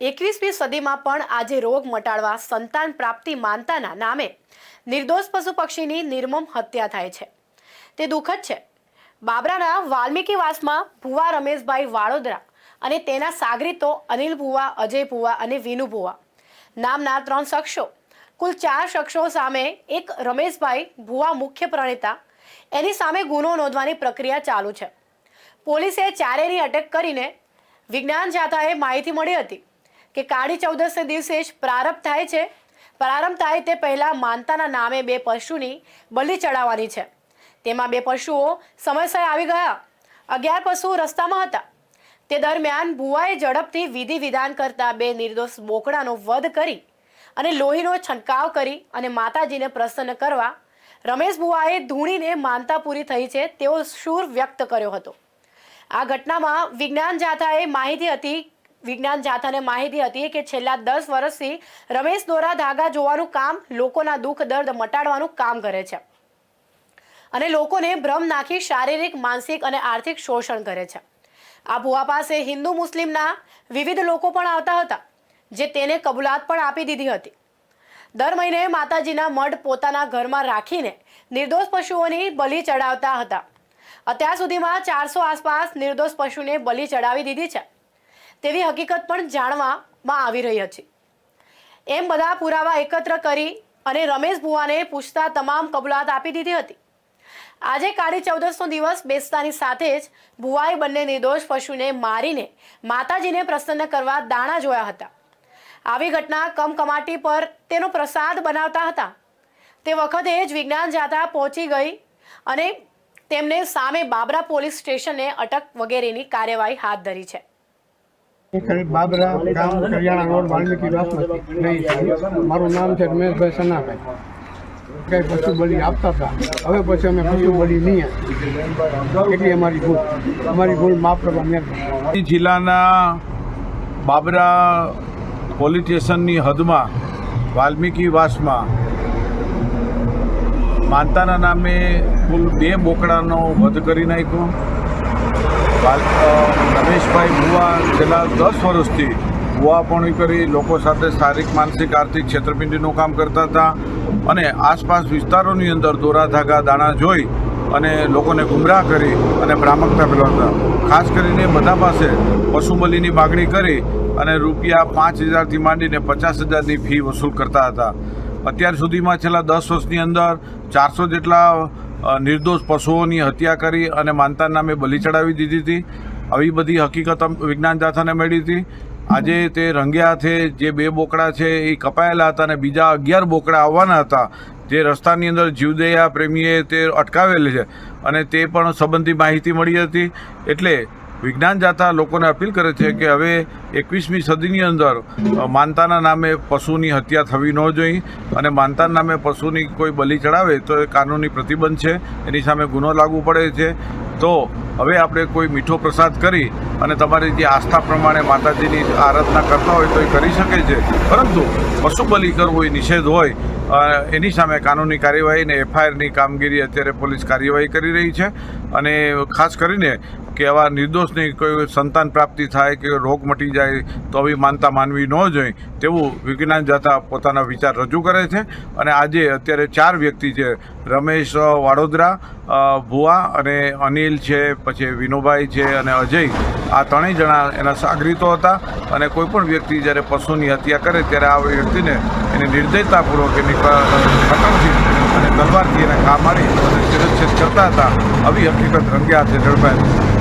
એકવીસમી સદીમાં પણ આજે રોગ મટાડવા સંતાન પ્રાપ્તિ માનતાના નામે નિર્દોષ પશુ પક્ષીની નિર્મમ હત્યા થાય છે. તે દુઃખદ છે. બાબરાના વાલ્મીકીવાસમાં ભુવા રમેશભાઈ વાડોદરા અને તેના સાગરીતો અનિલ ભુવા, અજય ભુવા અને વિનુ ભુવા નામના ત્રણ શખ્સો, કુલ ચાર શખ્સો સામે એક રમેશભાઈ ભુવા મુખ્ય પ્રણેતા, એની સામે ગુનો નોંધવાની પ્રક્રિયા ચાલુ છે. પોલીસે ચારેની અટક કરીને વિજ્ઞાન જાથાએ માહિતી મળી હતી. કે કાળી ચૌદસને દિવસે જ પ્રારંભ થાય છે. પ્રારંભ થાય તે પહેલાં માનતાના નામે બે પશુની બલિ ચડાવવાની છે. તેમાં બે પશુઓ સમયસર આવી ગયા. અગિયાર પશુઓ રસ્તામાં હતા. તે દરમિયાન ભુવાએ ઝડપથી વિધિ વિધાન કરતા બે નિર્દોષ બોકડાનો વધ કરી અને લોહીનો છંટકાવ કરી અને માતાજીને પ્રસન્ન કરવા રમેશ ભુવાએ ધૂણીને માનતા પૂરી થઈ છે તેવો સૂર વ્યક્ત કર્યો હતો. આ ઘટનામાં વિજ્ઞાન જાથાએ માહિતી હતી વિજ્ઞાન જાથાને માહિતી હતી કે છેલ્લા દસ વર્ષથી રમેશ દોરા ધાગા જોવાનું કામ લોકોના દુઃખ, દર્દ મટાડવાનું કામ કરે છે. અને લોકોને ભ્રમ નાખી શારીરિક, માનસિક અને આર્થિક શોષણ કરે છે. આ ભુવા પાસે હિન્દુ મુસ્લિમના વિવિધ લોકો પણ આવતા હતા, જે તેને કબૂલાત પણ આપી દીધી હતી. દર મહિને માતાજીના મઢ પોતાના ઘરમાં રાખીને નિર્દોષ પશુઓની બલિ ચડાવતા હતા. અત્યાર સુધીમાં ચારસો આસપાસ નિર્દોષ પશુને બલિ ચડાવી દીધી છે. તેવી હકીકત પણ જાણવામાં આવી રહી હતી. એમ બધા પુરાવા એકત્ર કરી અને રમેશ ભુવાને પૂછતા તમામ કબૂલાત આપી દીધી હતી. આજે કાળી ચૌદસનો દિવસ બેસતાની સાથે જ ભુવાએ બંને નિર્દોષ પશુને મારીને માતાજીને પ્રસન્ન કરવા દાણા જોયા હતા. આવી ઘટના કમકમાટી પર તેનો પ્રસાદ બનાવતા હતા. તે વખતે જ વિજ્ઞાન જાતા પહોંચી ગઈ અને તેમને સામે બાબરા પોલીસ સ્ટેશને અટક વગેરેની કાર્યવાહી હાથ ધરી છે. બાબરા ગામ કરિયાણા રોડ વાલ્મીકી વાસમાંથી રહી મારું નામ છે રમેશભાઈ સનાભાઈ. કઈ પશુ બલી આપતા હતા. હવે પછી અમે પશુ બલી નહીં. એટલી અમારી ભૂલ. અમારી ભૂલ માફ કરવા મહેરબાની જિલ્લાના બાબરા પોલીસ સ્ટેશનની હદમાં, વાલ્મીકી વાસમાં, માનતાના નામે કુલ બે બોકડાનો વધ કરી નાખ્યો. રમેશભાઈ ભુવા છેલ્લા દસ વર્ષથી ભુવાપણી કરી લોકો સાથે શારીરિક, માનસિક, આર્થિક છેતરપિંડીનું કામ કરતા હતા અને આસપાસ વિસ્તારોની અંદર દોરા, ધાગા, દાણા જોઈ અને લોકોને ગુમરાહ કરી અને ભ્રામકતા ફેલાવતા. ખાસ કરીને બધા પાસે પશુ માગણી કરી અને રૂપિયા પાંચ હજારથી માંડીને પચાસ હજારની ફી વસૂલ કરતા હતા. અત્યાર સુધીમાં છેલ્લા દસ વર્ષની અંદર ચારસો જેટલા નિર્દોષ પશુઓની હત્યા કરી અને માનતા નામે બલિ ચડાવી દીધી હતી. આવી બધી હકીકત વિજ્ઞાન જાથાને મળી હતી. આજે તે રંગ્યા હાથે જે બે બોકડા છે એ કપાયેલા હતા અને બીજા અગિયાર બોકડા આવવાના હતા. જે રસ્તાની અંદર જીવદયા પ્રેમીએ તે અટકાવેલ છે અને તે પણ સંબંધી માહિતી મળી હતી. એટલે વિજ્ઞાન જાતા લોકોને અપીલ કરે છે કે હવે એકવીસમી સદીની અંદર માનતાના નામે પશુની હત્યા થવી ન જોઈએ અને માનતાના નામે પશુની કોઈ બલિ ચડાવે તો એ કાનૂની પ્રતિબંધ છે, એની સામે ગુનો લાગુ પડે છે. તો હવે આપણે કોઈ મીઠો પ્રસાદ કરી અને તમારી જે આસ્થા પ્રમાણે માતાજીની આરાધના કરતા હોય તો એ કરી શકે છે. પરંતુ પશુ બલિ કરવું એ નિષેધ હોય એની સામે કાનૂની કાર્યવાહી અને એફઆઈઆરની કામગીરી અત્યારે પોલીસ કાર્યવાહી કરી રહી છે. અને ખાસ કરીને કે આવા નિર્દોષની કોઈ સંતાન પ્રાપ્તિ થાય કે રોગ મટી જાય તો આવી માનતા માનવી ન જોઈએ તેવું વિજ્ઞાન જાતા પોતાના વિચાર રજૂ કરે છે. અને આજે અત્યારે ચાર વ્યક્તિ છે, રમેશ વાડોદરા ભુવા અને અનિલ છે, પછી વિનોભાઈ છે અને અજય. આ ત્રણેય જણા એના સાગરીતો હતા અને કોઈ પણ વ્યક્તિ જ્યારે પશુની હત્યા કરે ત્યારે આ વ્યક્તિને એની નિર્દયતાપૂર્વક એની કટરથી અને તલવારથી એને ઘા મારી અને શિરચ્છેદ કરતા હતા. આવી હકીકત રંગ્યા હાથે ઝડપાય